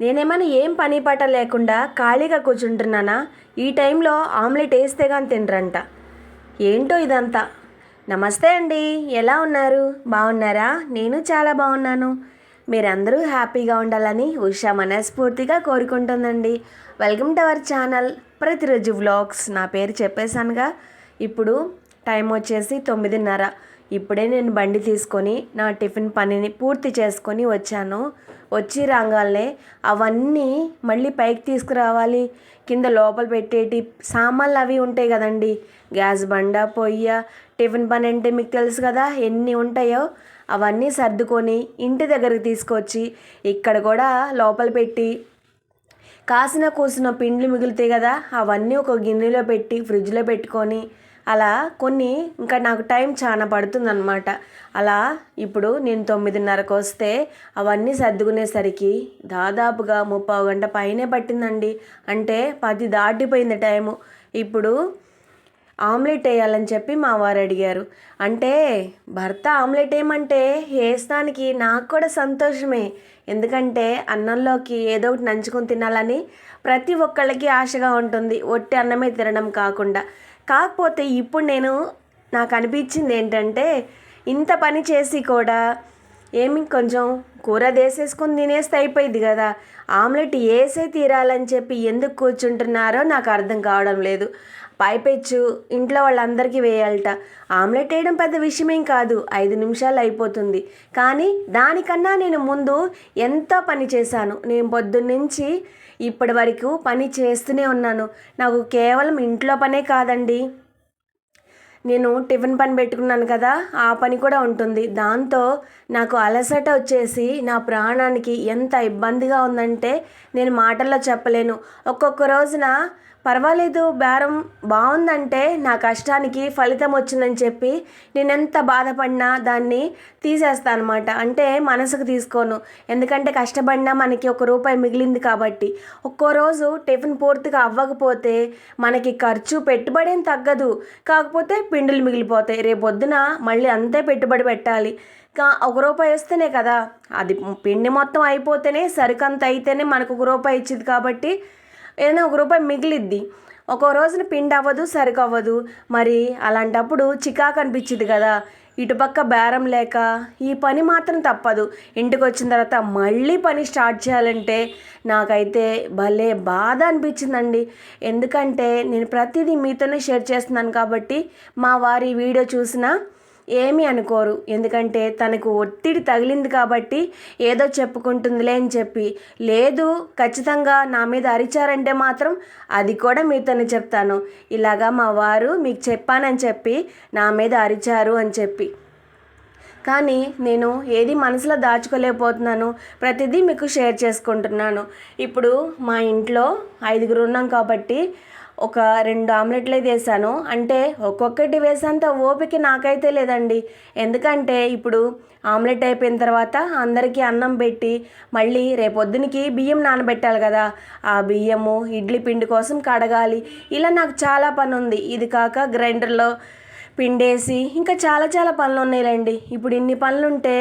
నేనేమైనా ఏం పని పాట లేకుండా ఖాళీగా కూర్చుంటున్నానా? ఈ టైంలో ఆమ్లెట్ వేస్తే కానీ తినరంట. ఏంటో ఇదంతా? నమస్తే అండి ఎలా ఉన్నారు? బాగున్నారా? నేను చాలా బాగున్నాను. మీరందరూ హ్యాపీగా ఉండాలని ఉషా మనస్ఫూర్తిగా కోరుకుంటుందండి. వెల్కమ్ టు అవర్ ఛానల్ ప్రతిరోజు వ్లాగ్స్. నా పేరు చెప్పేశానుగా. ఇప్పుడు టైం వచ్చేసి తొమ్మిదిన్నర. ఇప్పుడే నేను బండి తీసుకొని నా టిఫిన్ పనిని పూర్తి చేసుకొని వచ్చాను. వచ్చి రాగానే అవన్నీ మళ్ళీ పైకి తీసుకురావాలి. కింద లోపల పెట్టేటి సామాన్లు అవి ఉంటాయి కదండి. గ్యాస్ బండ పొయ్య టిఫిన్ పని అంటే మీకు తెలుసు కదా ఎన్ని ఉంటాయో. అవన్నీ సర్దుకొని ఇంటి దగ్గరికి తీసుకొచ్చి ఇక్కడ కూడా లోపల పెట్టి కాసిన కూసిన పిండ్లు మిగులుతాయి కదా అవన్నీ ఒక గిన్నెలో పెట్టి ఫ్రిడ్జ్లో పెట్టుకొని అలా కొన్ని ఇంకా నాకు టైం చాలా పడుతుందన్నమాట. అలా ఇప్పుడు నేను తొమ్మిదిన్నరకు వస్తే అవన్నీ సర్దుకునేసరికి దాదాపుగా ముప్పావు గంట పైనే పట్టిందండి. అంటే పది దాటిపోయింది టైము. ఇప్పుడు ఆమ్లెట్ వేయాలని చెప్పి మా వారు అడిగారు. అంటే భర్త ఆమ్లెట్ ఏమంటే వేస్తానికి నాకు కూడా సంతోషమే. ఎందుకంటే అన్నంలోకి ఏదో ఒకటి నంచుకొని తినాలని ప్రతి ఒక్కళ్ళకి ఆశగా ఉంటుంది. ఒట్టి అన్నమే తినడం కాకుండా. కాకపోతే ఇప్పుడు నేను నాకు అనిపించింది ఏంటంటే ఇంత పని చేసి కూడా ఏమి కొంచెం కూర వేసేసుకొని తినేస్తే అయిపోయింది కదా. ఆమ్లెట్ వేసే తీరాలని చెప్పి ఎందుకు కూర్చుంటున్నారో నాకు అర్థం కావడం లేదు. పైపెచ్చు ఇంట్లో వాళ్ళందరికీ వేయాలట. ఆమ్లెట్ వేయడం పెద్ద విషయమేం కాదు. ఐదు నిమిషాలు అయిపోతుంది. కానీ దానికన్నా నేను ముందు ఎంత పని చేశాను. నేను పొద్దున్నుంచి ఇప్పటి వరకు పని చేస్తూనే ఉన్నాను. నాకు కేవలం ఇంట్లో పనే కాదండి. నేను టిఫిన్ పని పెట్టుకున్నాను కదా ఆ పని కూడా ఉంటుంది. దాంతో నాకు అలసట వచ్చేసి నా ప్రాణానికి ఎంత ఇబ్బందిగా ఉందంటే నేను మాటల్లో చెప్పలేను. ఒక్కొక్క రోజున పర్వాలేదు బేరం బాగుందంటే నా కష్టానికి ఫలితం వచ్చిందని చెప్పి నేను ఎంత బాధపడినా దాన్ని తీసేస్తాను అనమాట అంటే మనసుకు తీసుకోను. ఎందుకంటే కష్టపడినా మనకి ఒక రూపాయి మిగిలింది కాబట్టి. ఒక్కో రోజు టిఫిన్ పూర్తిగా అవ్వకపోతే మనకి ఖర్చు పెట్టుబడి ఏం తగ్గదు. కాకపోతే పిండులు మిగిలిపోతాయి. రేపొద్దున మళ్ళీ అంతే పెట్టుబడి పెట్టాలి. కా ఒక రూపాయి వస్తేనే కదా. అది పిండి మొత్తం అయిపోతేనే సరికంత అయితేనే మనకు ఒక రూపాయి ఇచ్చింది కాబట్టి ఏదైనా ఒక రూపాయి మిగిలిద్ది. ఒక్కో రోజున పిండి అవ్వదు సరికవ్వదు మరి అలాంటప్పుడు చికాకు అనిపించింది కదా. ఇటుపక్క బేరం లేక ఈ పని మాత్రం తప్పదు. ఇంటికి వచ్చిన తర్వాత మళ్ళీ పని స్టార్ట్ చేయాలంటే నాకైతే భలే బాధ అనిపించిందండి ఎందుకంటే నేను ప్రతిదీ మీతోనే షేర్ చేస్తున్నాను కాబట్టి మా వారి వీడియో చూసినా ఏమీ అనుకోరు. ఎందుకంటే తనకు ఒత్తిడి తగిలింది కాబట్టి ఏదో చెప్పుకుంటుందిలే అని చెప్పి లేదు ఖచ్చితంగా నా మీద అరిచారంటే మాత్రం అది కూడా మీతోనే చెప్తాను. ఇలాగా మా వారు మీకు చెప్పానని చెప్పి నా మీద అరిచారు అని చెప్పి. కానీ నేను ఏది మనసులో దాచుకోలేకపోతున్నాను. ప్రతిదీ మీకు షేర్ చేసుకుంటున్నాను. ఇప్పుడు మా ఇంట్లో ఐదుగురు ఉన్నాం కాబట్టి ఒక రెండు ఆమ్లెట్లు అయితే వేసాను. అంటే ఒక్కొక్కటి వేసేంత ఓపిక నాకైతే లేదండి. ఎందుకంటే ఇప్పుడు ఆమ్లెట్ అయిపోయిన తర్వాత అందరికీ అన్నం పెట్టి మళ్ళీ రేపొద్దునికి బియ్యం నానబెట్టాలి కదా. ఆ బియ్యము ఇడ్లీ పిండి కోసం కడగాలి. ఇలా నాకు చాలా పని ఉంది ఇది కాక గ్రైండర్లో పిండేసి ఇంకా చాలా చాలా పనులు ఉన్నాయిలేండి ఇప్పుడు ఇన్ని పనులు ఉంటే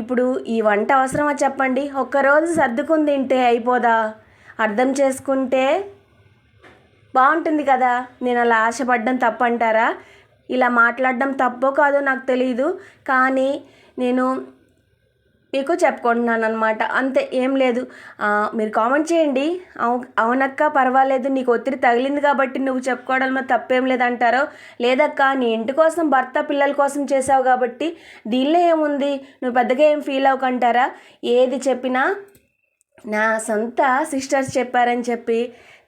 ఇప్పుడు ఈ వంట అవసరమా చెప్పండి? ఒక్కరోజు సర్దుకుని తింటే అయిపోదా? అర్థం చేసుకుంటే బాగుంటుంది కదా? నేను అలా ఆశపడ్డం తప్పంటారా? ఇలా మాట్లాడడం తప్పో కాదో నాకు తెలియదు కానీ నేను మీకు చెప్పుకుంటున్నాను అనమాట అంతే ఏం లేదు. మీరు కామెంట్ చేయండి. అవు అవునక్క పర్వాలేదు. నీకు ఒత్తిడి తగిలింది కాబట్టి నువ్వు చెప్పుకోవడంలో తప్పేం లేదంటారో? లేదక్క నీ ఇంటి కోసం భర్త పిల్లల కోసం చేసావు కాబట్టి దీనిలో ఏముంది? నువ్వు పెద్దగా ఏం ఫీల్ అవ్వకంటారా? ఏది చెప్పినా నా సొంత సిస్టర్స్ చెప్పారని చెప్పి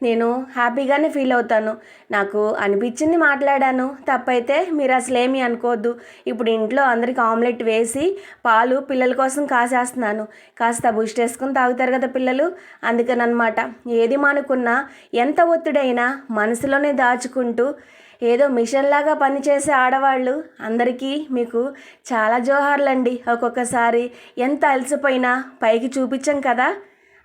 నేను హ్యాపీగానే ఫీల్ అవుతాను. నాకు అనిపించింది మాట్లాడాను. తప్పైతే మీరు అసలు ఏమీ అనుకోవద్దు. ఇప్పుడు ఇంట్లో అందరికి ఆమ్లెట్ వేసి పాలు పిల్లల కోసం కాసేస్తున్నాను. కాస్త బూస్ట్ వేసుకుని తాగుతారు కదా పిల్లలు. అందుకని అనమాట ఏది మానుకున్నా ఎంత ఒత్తిడైనా మనసులోనే దాచుకుంటూ ఏదో మిషన్ లాగా పనిచేసే ఆడవాళ్ళు అందరికీ మీకు చాలా జోహార్లండి. ఒక్కొక్కసారి ఎంత అలసిపోయినా పైకి చూపించాం కదా.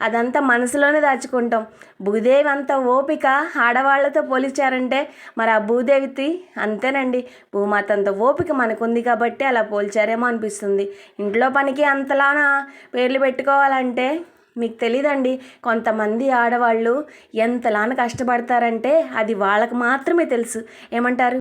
అదంతా మనసులోనే దాచుకుంటాం. భూదేవి అంత ఓపిక ఆడవాళ్ళతో పోల్చారంటే మరి ఆ భూదేవితి అంతేనండి. భూమాత అంత ఓపిక మనకుంది కాబట్టి అలా పోల్చారేమో అనిపిస్తుంది. ఇంట్లో పనికి అంతలానా పేర్లు పెట్టుకోవాలంటే మీకు తెలీదండి. కొంతమంది ఆడవాళ్ళు ఎంతలాన కష్టపడతారంటే అది వాళ్ళకు మాత్రమే తెలుసు. ఏమంటారు?